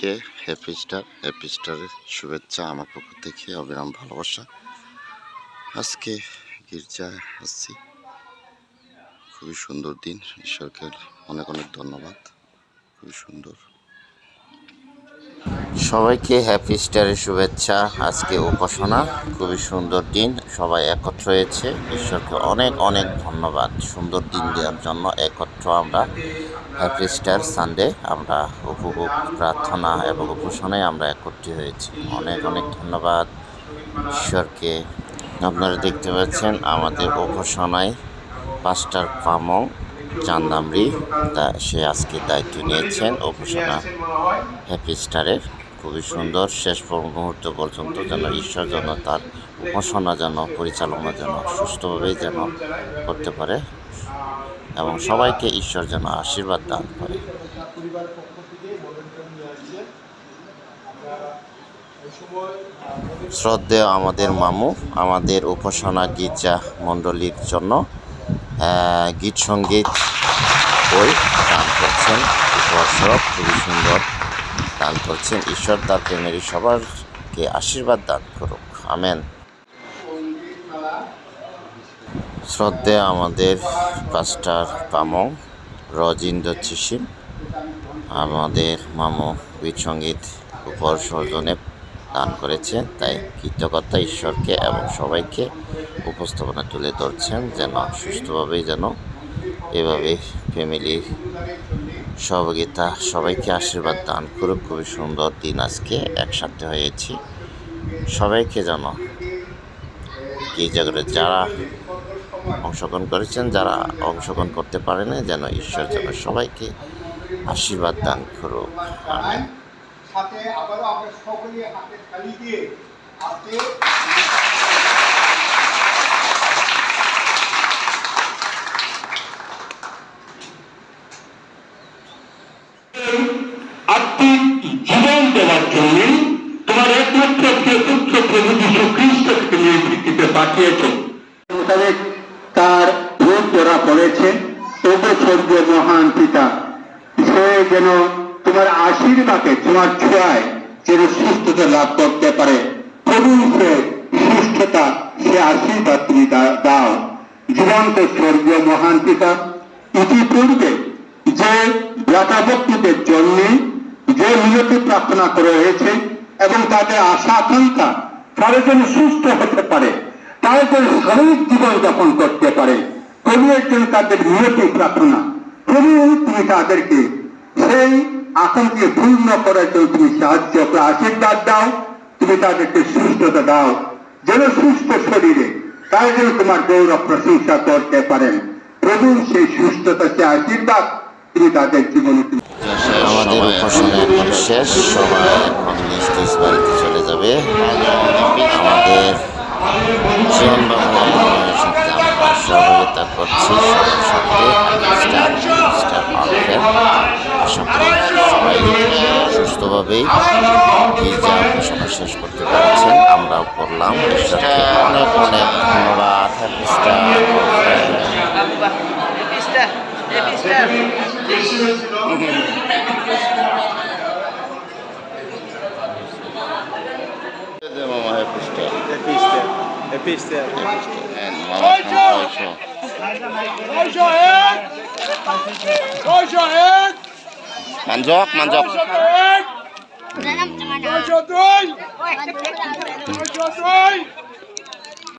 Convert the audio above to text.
সবাইকে happy star happy স্টারের শুভেচ্ছা, আমার পক্ষ থেকে অবিরাম ভালোবাসা। আজকে গির্জায় আসছি। খুবই সুন্দর দিন, ঈশ্বরকে অনেক অনেক ধন্যবাদ। খুবই সুন্দর। সবাইকে হ্যাপি স্টারের শুভেচ্ছা। আজকে উপাসনা, খুবই সুন্দর দিন, সবাই একত্র হয়েছে। ঈশ্বরকে অনেক অনেক ধন্যবাদ। সুন্দর দিন দেওয়ার জন্য একত্র আমরা হ্যাপি স্টার সানডে আমরা উপভোগ, প্রার্থনা এবং উপাসনায় আমরা একত্রিত হয়েছি। অনেক অনেক ধন্যবাদ ঈশ্বরকে। আপনারা দেখতে পাচ্ছেন আমাদের উপাসনায় পাস্টার পামং চান্দামরি তা সে আজকে দায়িত্ব নিয়েছেন। উপাসনা হ্যাপি স্টারের খুবই সুন্দর। শেষ মুহূর্ত পর্যন্ত যেন ঈশ্বর যেন তার উপাসনা যেন, পরিচালনা যেন সুস্থভাবে যেন করতে পারে এবং সবাইকে ঈশ্বর যেন আশীর্বাদ দান করে। শ্রদ্ধেয় আমাদের মামু, আমাদের উপাসনা গির্জা মণ্ডলীর জন্য গীত সংগীত বই দান করছেন। খুবই সুন্দর। দান করছেন। ঈশ্বর তার প্রেমের সবারকে আশীর্বাদ দান করুক। আমেন। শ্রদ্ধে আমাদের পাস্টার পামং রজিন্দ্র চিসিম আমাদের মামু গীত সংগীত উপহার সর্জনে দান করেছেন তাই কৃতজ্ঞতা ঈশ্বরকে এবং সবাইকে উপস্থাপনা তুলে ধরছেন, যেন সুস্থভাবেই যেন এভাবে ফ্যামিলির সহযোগিতা সবাইকে আশীর্বাদ দান করুক। খুবই সুন্দর দিন আজকে একসাথে হয়েছি। সবাইকে যেন গির্জাঘরে যারা অংশগ্রহণ করেছেন, যারা অংশগ্রহণ করতে পারেন যেন ঈশ্বর যেন সবাইকে আশীর্বাদ দান করুক। সাথে আবারও আমরা সকলে হাতে তালি দিয়ে আত্মিক জীবন দেওয়ার জন্য তোমার একমাত্র প্রিয় পুত্র প্রভু যীশু খ্রিস্টকে তুমি এই পৃথিবীতে পাঠিয়েছ। মোতাবেক তার ভোট ধরা পড়েছে। তবু স্বর্গীয় মহান পিতা, সে যেন তোমার আশীর্বাদে, তোমার ছোঁয়ায় যেন সুস্থতা লাভ করতে পারে। প্রভু সে সুস্থতা, সে আশীর্বাদ তুমি দাও। জীবন্ত স্বর্গীয় মহান পিতা, ইতিপূর্বে যে ব্রাতাভক্তিদের জন্য যে নিয়তি প্রার্থনা করা হয়েছে এবং তাদের আশা আকাঙ্ক্ষা তারা যেন সুস্থ হতে পারে। তারা যেন স্বাভাবিক জীবন যাপন করতে পারে। প্রভু একজন তাদের নিয়তি প্রার্থনা। প্রভু তুমি তাদেরকে সেই আকাঙ্ক্ষে পূর্ণ করার জন্য তুমি সাহায্য করো, আশীর্বাদ দাও। তুমি তাদেরকে সুস্থতা দাও যেন সুস্থ শরীরে তারা যেন তোমার গৌরব প্রশংসা করতে পারেন। প্রভু সেই সুস্থতা সে আশীর্বাদ তিনি তাদের জীবনে আমাদের উপাসনা এখন শেষ সবাই এখন নিজ নিজ বাড়িতে চলে যাবে। আমাদের বাংলার সাথে আমরা সহযোগিতা করছি সবার সাথে আশা করি সবাই সুস্থভাবেই উপাসনা শেষ করতে পেরেছেন আমরাও করলাম। অনেক অনেক ধন্যবাদ। Happy star Episte. Episte. মামা পয়সা Raise your hand. Raise your hand. Manjok, manjok. Raise your na. Raise your three. Raise your three.